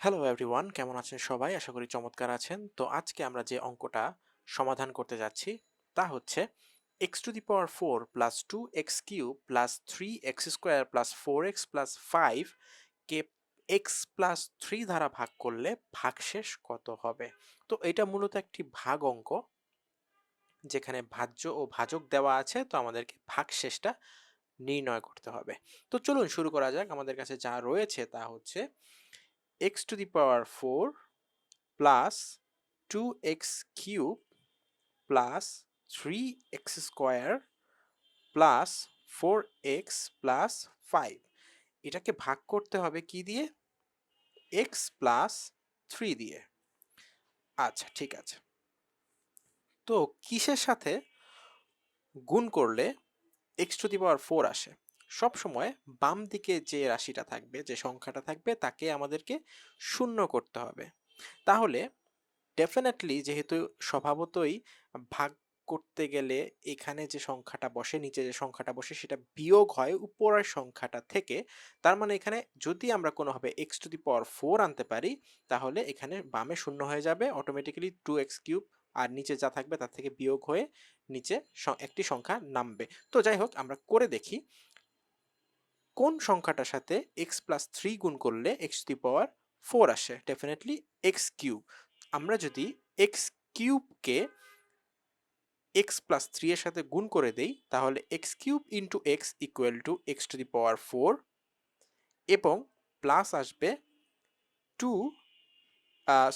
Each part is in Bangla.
হ্যালো এভরিওয়ান কেমন আছেন সবাই? আশা করি চমৎকার আছেন। তো আজকে আমরা যে অঙ্কটা সমাধান করতে যাচ্ছি, তা হচ্ছে x to the power four plus two x cube plus three x square plus four x plus five K x plus three দ্বারা ভাগ করলে ভাগশেষ কত হবে? তো এটা মূলত একটি ভাগ অঙ্ক, যেখানে ভাজ্য ও ভাজক দেওয়া আছে। তো আমাদেরকে ভাগশেষটা নির্ণয় করতে হবে। তো চলুন শুরু করা যাক। আমাদের কাছে যা রয়েছে তা হচ্ছে x to the power 4 plus 2x cube plus 3x square plus 4x plus 5 এটাকে ভাগ করতে হবে কি দিয়ে x plus 3 দিয়ে আচ্ছা ঠিক আছে তো কিসের সাথে গুণ করলে x টু দি পাওয়ার 4 আসে সব সময় বাম দিকে যে রাশিটা থাকবে, যে সংখ্যাটা থাকবে, তাকে আমাদেরকে শূন্য করতে হবে। তাহলে ডেফিনেটলি যেহেতু স্বভাবতই ভাগ করতে গেলে এখানে যে সংখ্যাটা বসে, নিচে যে সংখ্যাটা বসে, সেটা বিয়োগ হয় উপরের সংখ্যাটা থেকে, তার মানে এখানে যদি আমরা কোনোভাবে x to the power four আনতে পারি, তাহলে এখানে বামে শূন্য হয়ে যাবে অটোমেটিক্যালি টু এক্স কিউব আর নিচে যা থাকবে তার থেকে বিয়োগ হয়ে নিচে একটি সংখ্যা নামবে। তো যাই হোক, আমরা করে দেখি কোন সংখ্যাটার সাথে এক্স প্লাস থ্রি গুণ করলে x to the power four আসে? ডেফিনেটলি এক্স কিউব আমরা যদি এক্স কিউবকে এক্স প্লাস থ্রি এর সাথে গুণ করে দেই, তাহলে x cube into x equal to x to the power four এবং প্লাস আসবে two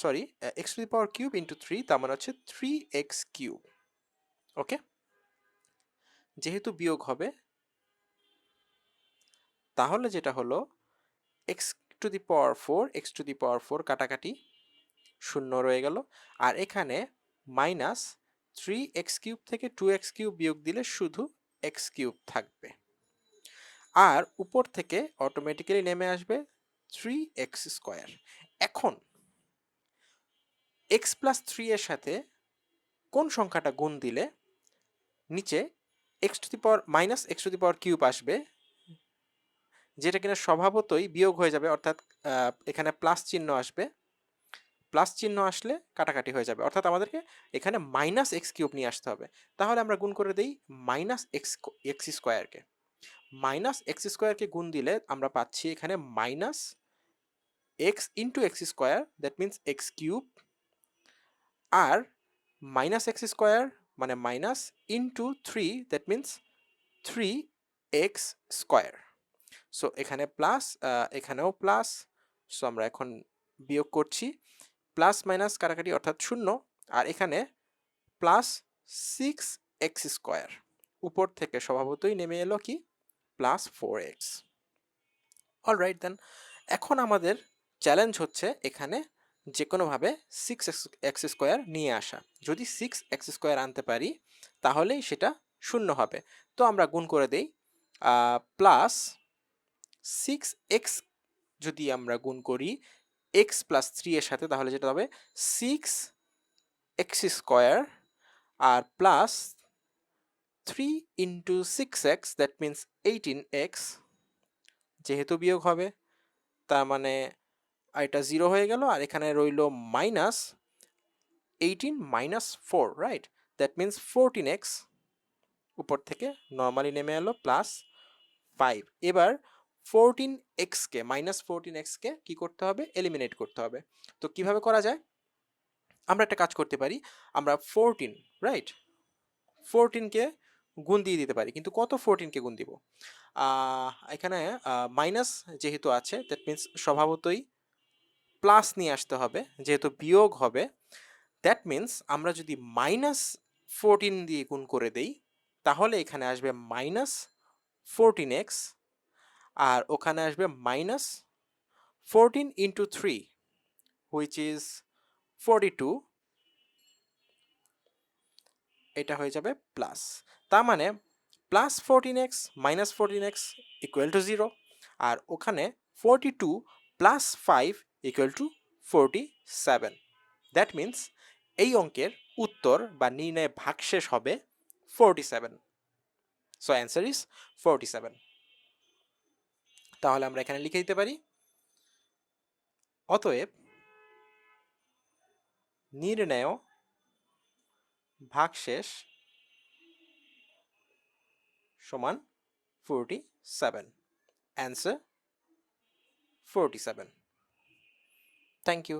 sorry x to the power cube into three তার মানে হচ্ছে থ্রি এক্স কিউব ওকে যেহেতু বিয়োগ হবে তাহলে যেটা হলো x to the power four x to the power four কাটাকাটি শূন্য রয়ে গেল। আর এখানে মাইনাস থ্রি এক্স কিউব থেকে টু এক্স কিউব বিয়োগ দিলে শুধু এক্স কিউব থাকবে। আর উপর থেকে অটোমেটিক্যালি নেমে আসবে থ্রি এক্স স্কোয়ার এখন এক্স প্লাস থ্রি এর সাথে কোন সংখ্যাটা গুণ দিলে নিচে x to the power minus x to the power cube আসবে যেটা কিনা স্বভাবতই বিয়োগ হয়ে যাবে, অর্থাৎ এখানে প্লাস চিহ্ন আসবে। প্লাস চিহ্ন আসলে কাটাকাটি হয়ে যাবে। অর্থাৎ আমাদেরকে এখানে মাইনাস এক্স কিউব নিয়ে আসতে হবে। তাহলে আমরা গুণ করে দিই মাইনাস এক্স এক্স স্কোয়ারকে মাইনাস এক্স স্কোয়ারকে গুণ দিলে আমরা পাচ্ছি এখানে minus x into x square that means x cube R minus x square মানে minus into three that means three x square so এখানে প্লাস এখানেও প্লাস সো আমরা এখন বিয়োগ করছি। প্লাস মাইনাস কাটাকাটি অর্থাৎ শূন্য। আর এখানে প্লাস সিক্স এক্স স্কোয়ার উপর থেকে স্বভাবতই নেমে এলো কি? Plus four x alright then এখন আমাদের চ্যালেঞ্জ হচ্ছে এখানে যে কোনোভাবে সিক্স এক্স স্কোয়ার নিয়ে আসা। যদি সিক্স এক্স স্কোয়ার আনতে পারি, তাহলেই সেটা শূন্য হবে। তো আমরা গুণ করে দেই প্লাস সিক্স এক্স যদি আমরা গুণ করি এক্স প্লাস থ্রি এর সাথে, তাহলে যেটা হবে? Six x square R plus three into six x that means eighteen x যেহেতু বিয়োগ হবে, তার মানে এটা জিরো হয়ে গেল, আর এখানে রইল minus eighteen minus four right that means fourteen x উপর থেকে নর্মালি নেমে এলো প্লাস ফাইভ এবার ফোরটিন এক্সকে মাইনাস ফোরটিন এক্সকে কী করতে হবে? এলিমিনেট করতে হবে। তো কীভাবে করা যায়? আমরা একটা কাজ করতে পারি। আমরা ফোরটিন রাইট ফোরটিনকে গুণ দিয়ে দিতে পারি। কিন্তু কত ফোরটিনকে গুণ দিব? এখানে মাইনাস যেহেতু আছে দ্যাট মিন্স স্বভাবতই প্লাস নিয়ে আসতে হবে। যেহেতু বিয়োগ হবে দ্যাট মিন্স আমরা যদি মাইনাস ফোরটিন দিয়ে গুণ করে দেই, তাহলে এখানে আসবে মাইনাস ফোরটিন এক্স আর ওখানে আসবে minus fourteen into three which is forty two এটা হয়ে যাবে প্লাস তার মানে plus fourteen x minus fourteen x equal to zero আর ওখানে forty two plus five equal to forty seven that means এই অঙ্কের উত্তর বা নির্ণয় ভাগশেষ হবে forty seven so answer is forty seven তাহলে আমরা এখানে লিখে দিতে পারি। অতএব নির্ণেয় ভাগশেষ সমান forty seven answer forty seven thank you